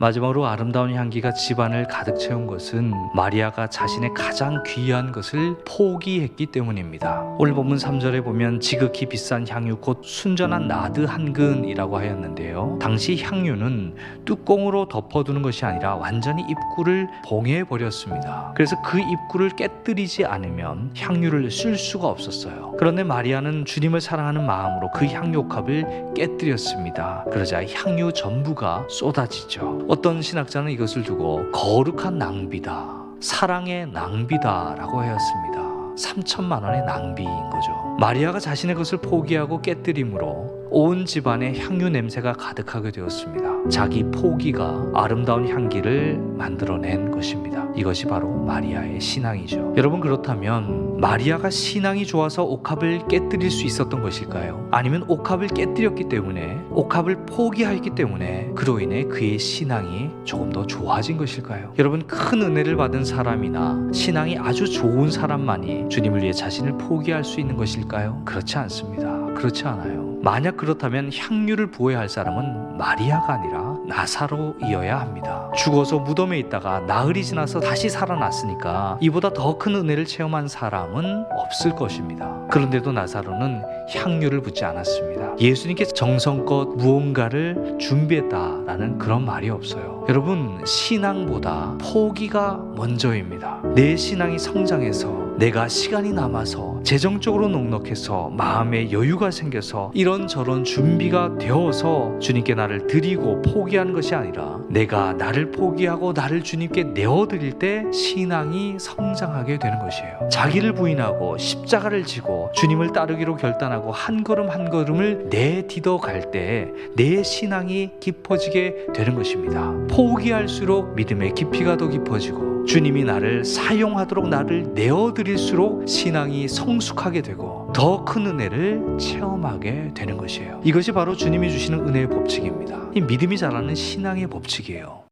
마지막으로 아름다운 향기가 집안을 가득 채운 것은 마리아가 자신의 가장 귀한 것을 포기했기 때문입니다. 오늘 본문 3절에 보면 지극히 비싼 향유 곧 순전한 나드 한 근이라고 하였는데요. 당시 향유는 뚜껑으로 덮어두는 것이 아니라 완전히 입구를 봉해 버렸습니다. 그래서 그 입구를 깨뜨리지 않으면 향유를 쓸 수가 없었어요. 그런데 마리아는 주님을 사랑하는 마음으로 그 향유컵을 깨뜨렸습니다. 그러자 향유 전부가 쏟아지죠. 어떤 신학자는 이것을 두고 거룩한 낭비다. 사랑의 낭비다라고 하였습니다. 3천만 원의 낭비인 거죠. 마리아가 자신의 것을 포기하고 깨뜨림으로 온 집안에 향유 냄새가 가득하게 되었습니다. 자기 포기가 아름다운 향기를 만들어낸 것입니다. 이것이 바로 마리아의 신앙이죠. 여러분 그렇다면 마리아가 신앙이 좋아서 옥합을 깨뜨릴 수 있었던 것일까요? 아니면 옥합을 깨뜨렸기 때문에 옥합을 포기하였기 때문에 그로 인해 그의 신앙이 조금 더 좋아진 것일까요? 여러분 큰 은혜를 받은 사람이나 신앙이 아주 좋은 사람만이 주님을 위해 자신을 포기할 수 있는 것일까요? 그렇지 않습니다. 그렇지 않아요. 만약 그렇다면 향유를 부어야 할 사람은 마리아가 아니라 나사로이어야 합니다. 죽어서 무덤에 있다가 나흘이 지나서 다시 살아났으니까 이보다 더 큰 은혜를 체험한 사람은 없을 것입니다. 그런데도 나사로는 향유를 붓지 않았습니다. 예수님께 정성껏 무언가를 준비했다라는 그런 말이 없어요. 여러분, 신앙보다 포기가 먼저입니다. 내 신앙이 성장해서 내가 시간이 남아서 재정적으로 넉넉해서 마음에 여유가 생겨서 이런 저런 준비가 되어서 주님께 나를 드리고 포기하는 것이 아니라 내가 나를 포기하고 나를 주님께 내어드릴 때 신앙이 성장하게 되는 것이에요. 자기를 부인하고 십자가를 지고 주님을 따르기로 결단하고 한 걸음 한 걸음을 내디뎌 갈때 내 신앙이 깊어지게 되는 것입니다. 포기할수록 믿음의 깊이가 더 깊어지고 주님이 나를 사용하도록 나를 내어드릴수록 신앙이 성숙하게 되고 더 큰 은혜를 체험하게 되는 것이에요. 이것이 바로 주님이 주시는 은혜의 법칙입니다. 이 믿음이 자라는 신앙의 법칙이에요.